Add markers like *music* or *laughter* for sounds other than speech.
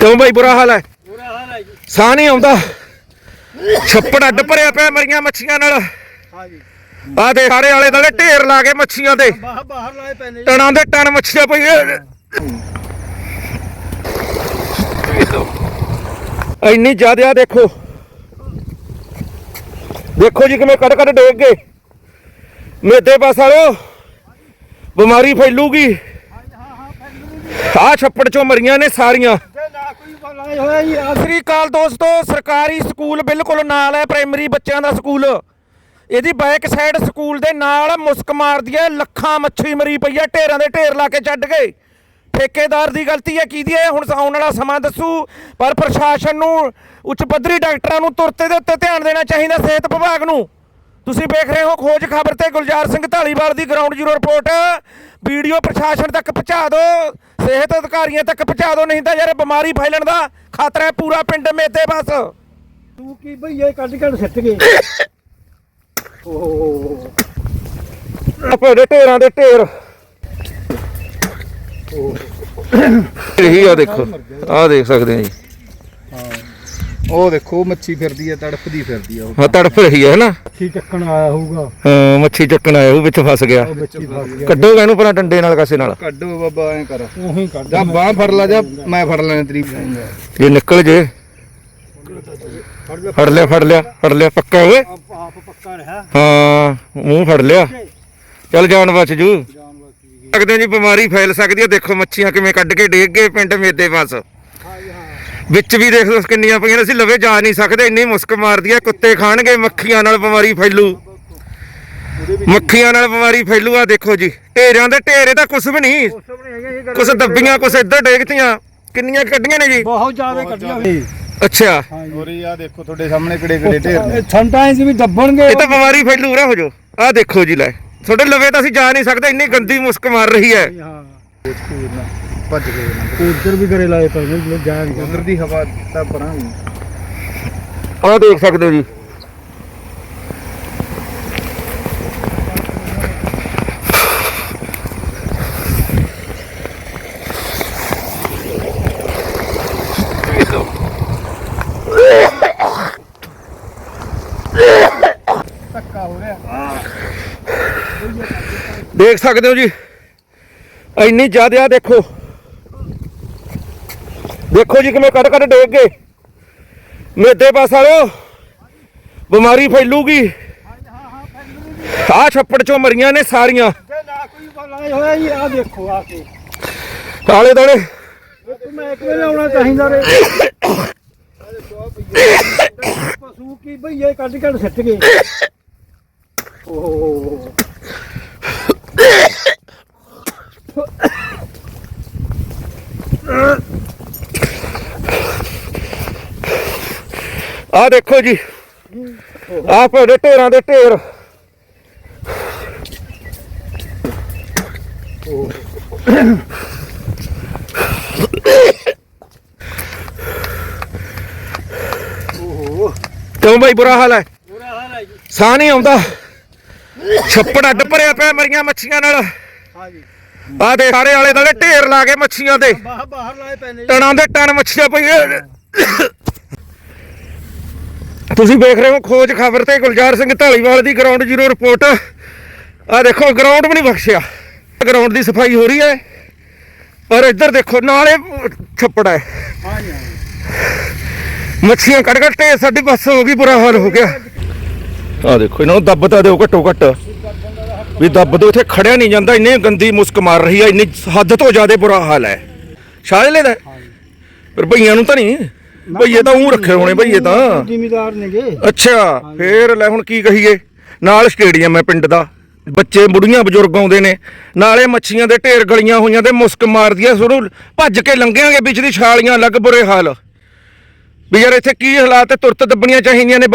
ਕਿਉਂ ਬਾਈ ਬੁਰਾ ਹਾਲ ਹੈ? ਬੁਰਾ ਹਾਲ ਹੈ ਜੀ। ਸਾਹ ਨਹੀਂ ਆਉਂਦਾ। ਛੱਪੜ ਅੱਡ ਭਰਿਆ ਪਿਆ ਮਰੀਆਂ ਮੱਛੀਆਂ ਨਾਲ। ਹਾਂ ਜੀ। ਆ ਦੇ ਸਾਰੇ ਆਲੇ ਦੁਆਲੇ ਢੇਰ ਲਾ ਕੇ ਮੱਛੀਆਂ ਦੇ। ਬਾਹਰ ਬਾਹਰ ਲਾਏ ਪਏ ਨੇ ਜੀ। ਟਣਾਂ ਦੇ ਟਣ ਮੱਛੀਆਂ ਪਈਆਂ। ਇੰਨੀ ਜ਼ਿਆਦਾ ਦੇਖੋ। ਦੇਖੋ ਜੀ ਕਿਵੇਂ ਕੱਢ ਕੱਢ ਡੇਗ ਗਏ। ਮੇਦੇ ਪਾਸ ਵਾਲਿਓ ਬਿਮਾਰੀ ਫੈਲੂਗੀ। ਆ ਛੱਪੜ ਚੋਂ ਮਰੀਆਂ ਨੇ ਸਾਰੀਆਂ। ਸਤਿ ਸ੍ਰੀ ਅਕਾਲ ਦੋਸਤੋ, ਸਰਕਾਰੀ ਸਕੂਲ ਬਿਲਕੁਲ ਨਾਲ ਹੈ, ਪ੍ਰਾਇਮਰੀ ਬੱਚਿਆਂ ਦਾ ਸਕੂਲ। ਇਹਦੀ ਬੈਕ ਸਾਈਡ ਸਕੂਲ ਦੇ ਨਾਲ ਮੁਸਕ ਮਾਰਦੀ ਹੈ, ਲੱਖਾਂ ਮੱਛੀ ਮਰੀ ਪਈ ਹੈ, ਢੇਰਾਂ ਦੇ ਢੇਰ ਲਾ ਕੇ ਛੱਡ ਗਏ। ਠੇਕੇਦਾਰ ਦੀ ਗਲਤੀ ਹੈ ਕਿਹਦੀ ਹੈ? ਹੁਣ ਆਉਣ ਵਾਲਾ ਸਮਾਂ ਦੱਸੂ। ਪਰ ਪ੍ਰਸ਼ਾਸਨ ਨੂੰ, ਉੱਚ ਪੱਧਰੀ ਡਾਕਟਰਾਂ ਨੂੰ ਤੁਰਤੇ ਦੇ ਉੱਤੇ ਧਿਆਨ ਦੇਣਾ ਚਾਹੀਦਾ ਸਿਹਤ ਵਿਭਾਗ ਨੂੰ। ਤੁਸੀਂ ਵੇਖ ਰਹੇ ਹੋ ਖੋਜ ਖਬਰ ਤੇ ਗੁਲਜ਼ਾਰ ਸਿੰਘ ਢਾਲੀਵਾਲ ਦੀ ਗਰਾਊਂਡ ਜ਼ੀਰੋ ਰਿਪੋਰਟ ਵੀਡੀਓ ਪ੍ਰਸ਼ਾਸਨ ਤੱਕ ਪਹੁੰਚਾ ਦਿਓ ਸਿਹਤ ਅਧਿਕਾਰੀਆਂ ਤੱਕ ਪਹੁੰਚਾ ਦਿਓ ਨਹੀਂ ਤਾਂ ਯਾਰ ਬਿਮਾਰੀ ਫੈਲਣ ਦਾ ਖਤਰਾ ਹੈ ਪੂਰਾ ਪਿੰਡ ਮੇਤੇ ਬਸ। ਤੂੰ ਕੀ ਭਈਏ ਕੱਢ ਕੱਢ ਸਿੱਟ ਗਏ। ਓਹ ਆਪਣੇ ਢੇਰਾਂ ਦੇ ਢੇਰ। ਇਹੀ ਆ ਦੇਖੋ ਆ ਦੇਖ ਸਕਦੇ ਆ ਜੀ। ਉਹ ਦੇਖੋ ਮੱਛੀ ਫਿਰਦੀ ਹੈ ਤੜਫਦੀ ਫਿਰਦੀ ਆ ਉਹ। ਆ ਤੜਫ ਰਹੀ ਹੈ ਨਾ ਕੀ ਚੱਕਣ ਆਇਆ ਹੋਊਗਾ। ਹਾਂ ਮੱਛੀ ਚੱਕਣ ਆਇਆ ਉਹ ਵਿੱਚ ਫਸ ਗਿਆ। ਉਹ ਬੱਚੀ ਫਸ ਗਿਆ। ਕੱਢੋਗਾ ਇਹਨੂੰ ਪਹਿਲਾਂ ਡੰਡੇ ਨਾਲ ਕਾਸੇ ਨਾਲ। ਕੱਢੋ ਬਾਬਾ ਐ ਕਰ। ਉਹੀ ਕੱਢ ਜਾਂ ਬਾਹ ਫੜ ਲਾ ਜਾਂ ਮੈਂ ਫੜ ਲੈਣਾ ਤੇਰੀ ਜੇ ਨਿਕਲ ਜੇ। ਫੜ ਲਿਆ ਫੜ ਲਿਆ ਫੜ ਲਿਆ ਪੱਕਾ ਓਏ? ਆਪ ਆਪ ਪੱਕਾ ਰਿਹਾ। ਹਾਂ ਮੂੰਹ ਫੜ ਲਿਆ। ਚੱਲ ਜਾਨ ਬਚ ਜੂ। ਸਕਦੇ ਜੀ ਬਿਮਾਰੀ ਫੈਲ ਸਕਦੀ ਹੈ ਦੇਖੋ ਮੱਛੀਆਂ ਕਿਵੇਂ ਕੱਢ ਕੇ ਡੇਗ ਗਏ ਪਿੰਡ ਮੇਦੇ ਪਾਸ। ਵਿੱਚ ਵੀ ਦੇਖ ਲਓ ਕਿੰਨੀਆਂ ਪਈਆਂ ਨੇ, ਅਸੀਂ ਲਵੇ ਜਾ ਨਹੀਂ ਸਕਦੇ ਇੰਨੀ ਮੁਸਕ ਮਾਰਦੀ ਹੈ ਕੁੱਤੇ ਖਾਣਗੇ ਮੱਖੀਆਂ ਨਾਲ ਬਿਮਾਰੀ ਫੈਲੂ। ਮੱਖੀਆਂ ਨਾਲ ਬਿਮਾਰੀ ਫੈਲੂ ਆ ਦੇਖੋ ਜੀ। ਢੇਰਾਂ ਦੇ ਢੇਰੇ ਤਾਂ ਕੁਛ ਵੀ ਨਹੀਂ। ਕੁਛ ਦੱਬੀਆਂ ਕੁਛ ਇੱਧਰ ਡੇਗਤੀਆਂ ਕਿੰਨੀਆਂ ਕੱਢੀਆਂ ਨੇ ਜੀ? ਬਹੁਤ ਜ਼ਿਆਦਾ ਕੱਢੀਆਂ ਹੋਈ ਅੱਛਾ। ਹੋਰੀ ਆ ਦੇਖੋ ਤੁਹਾਡੇ ਸਾਹਮਣੇ ਕਿਹੜੇ ਕਿਹੜੇ ਢੇਰ ਨੇ? ਸੰਟਾਈਜ਼ ਵੀ ਦੱਬਣਗੇ। ਇਹ ਤਾਂ ਬਿਮਾਰੀ ਫੈਲੂ ਰਾ ਹੋ ਜੋ ਆ ਦੇਖੋ ਜੀ ਲੈ। ਤੁਹਾਡੇ ਲਵੇ ਤਾਂ ਅਸੀਂ ਜਾ ਨਹੀਂ ਸਕਦੇ ਇੰਨੀ ਗੰਦੀ ਮੁਸਕ ਮਾਰ ਰਹੀ ਹੈ। ਹਾਂ। ਭੱਜ ਗਏ ਨਾ। ਉਧਰ ਵੀ ਘਰੇ ਲਾਏ ਪਏ ਨੇ ਜਾਣ ਉਧਰ ਦੀ ਹਵਾ ਤਾਂ ਪਰਾਂ ਵੀ ਆਹ ਦੇਖ ਸਕਦੇ ਹੋ ਜੀ। ਧੱਕਾ ਹੋ ਰਿਹਾ। ਦੇਖ ਸਕਦੇ ਹੋ ਜੀ। ਇੰਨੀ ਜ਼ਿਆਦਾ ਦੇਖੋ। ਦੇਖੋ ਜੀ ਕਿਵੇਂ ਕੱਢ ਕੱਢ ਡੇਗ ਗਏ। ਮੇਦੇ ਪਾਸ ਵਾਲਿਓ ਬਿਮਾਰੀ ਫੈਲੂਗੀ। ਆ ਛੱਪੜ ਚੋਂ ਮਰੀਆਂ ਨੇ ਸਾਰੀਆਂ। ਜੇ ਨਾ ਕੋਈ ਲਾਏ ਹੋਇਆ ਜੀ ਆ ਦੇਖੋ ਆ ਕੇ ਆਲੇ ਦੋਲੇ ਮੈਂ ਇੱਕ ਵੇਲੇ ਆਉਣਾ ਚਾਹੀਦਾ ਰੇ ਪਸ਼ੂ ਕੀ ਭਈਏ ਕੱਢ ਕੱਢ ਸਿੱਟ ਗਏ। *coughs* ਓਹ। ਆ ਦੇਖੋ ਜੀ। ਆ ਤੁਹਾਡੇ ਢੇਰਾਂ ਦੇ ਢੇਰ। ਕਿਉਂ ਬਾਈ ਬੁਰਾ ਹਾਲ ਹੈ? ਬੁਰਾ ਹਾਲ ਹੈ ਜੀ ਸਾਹ ਨਹੀਂ ਆਉਂਦਾ। ਛੱਪੜ ਅੱਡ ਭਰਿਆ ਪਿਆ ਮਰੀਆਂ ਮੱਛੀਆਂ ਨਾਲ। ਹਾਂ ਜੀ ਆ ਦੇ ਸਾਰੇ ਆਲੇ ਦੁਆਲੇ ਢੇਰ ਲਾ ਕੇ ਮੱਛੀਆਂ ਦੇ। ਬਾਹਰ ਲਾਏ ਪਏ ਨੇ ਜੀ। ਟਣਾਂ ਦੇ ਟਣ ਮੱਛੀਆਂ ਪਈਆਂ। ਤੁਸੀਂ ਵੇਖ ਰਹੇ ਹੋ ਖੋਜ ਖਬਰ ਤੇ ਗੁਲਜ਼ਾਰ ਸਿੰਘ ਢਾਲੀਵਾਲ ਦੀ ਗਰਾਊਂਡ ਜ਼ੀਰੋ ਰਿਪੋਰਟ ਆ ਦੇਖੋ ਗਰਾਊਂਡ ਵੀ ਨਹੀਂ ਬਖਸ਼ਿਆ। ਗਰਾਊਂਡ ਦੀ ਸਫ਼ਾਈ ਹੋ ਰਹੀ ਹੈ। ਪਰ ਇੱਧਰ ਦੇਖੋ, ਨਾਲੇ ਛੱਪੜ ਹੈ। ਹਾਂ ਮੱਛੀਆਂ ਕੱਢ ਕੱਢ ਤੇ ਸਾਡੀ ਬੱਸ ਹੋ ਗਈ, ਬੁਰਾ ਹਾਲ ਹੋ ਗਿਆ। ਆ ਦੇਖੋ, ਇਹਨਾਂ ਨੂੰ ਦੱਬ ਤਾਂ ਦਿਓ ਘੱਟੋ ਘੱਟ। ਵੀ ਦੱਬ ਦੋ ਇੱਥੇ ਖੜਿਆ ਨਹੀਂ ਜਾਂਦਾ, ਇੰਨੀ ਗੰਦੀ ਮੁਸਕ ਮਾਰ ਰਹੀ ਹੈ, ਇੰਨੀ ਹੱਦ ਤੋਂ ਜ਼ਿਆਦਾ ਬੁਰਾ ਹਾਲ ਹੈ। ਸ਼ਾਇਲੇ ਦਾ ਪਰ ਭਈਆਂ ਨੂੰ ਤਾਂ ਨਹੀਂ। ਭਈਏ ਤਾਂ ਉਹ ਰੱਖੇ ਹੋਣੇ ਭਈਏ ਤਾਂ। ਜ਼ਿਮੀਦਾਰ ਨੇਗੇ। ਅੱਛਾ ਫੇਰ ਲੈ ਹੁਣ ਕੀ ਕਹੀਏ? ਨਾਲ ਸਟੇਡੀਅਮ ਹੈ ਪਿੰਡ ਦਾ। ਬੱਚੇ ਬੁੜੀਆਂ ਬਜ਼ੁਰਗ ਆਉਂਦੇ ਨੇ। ਨਾਲੇ ਮੱਛੀਆਂ ਦੇ ਢੇਰ ਗਲੀਆਂ ਹੋਈਆਂ ਤੇ ਮੁਸਕ ਮਾਰਦੀਆਂ ਸੁਰੂ। ਭੱਜ ਕੇ ਲੰਘਿਆਂਗੇ ਵਿੱਚ ਦੀ ਛਾਲੀਆਂ ਲੱਗ ਬੁਰੇ ਹਾਲ। ਵੀ ਯਾਰ ਇੱਥੇ ਕੀ ਹਾਲਾਤ ਹੈ? ਤੁਰਤ ਦੱਬਣੀਆਂ ਚਾਹੀਦੀਆਂ ਨੇ।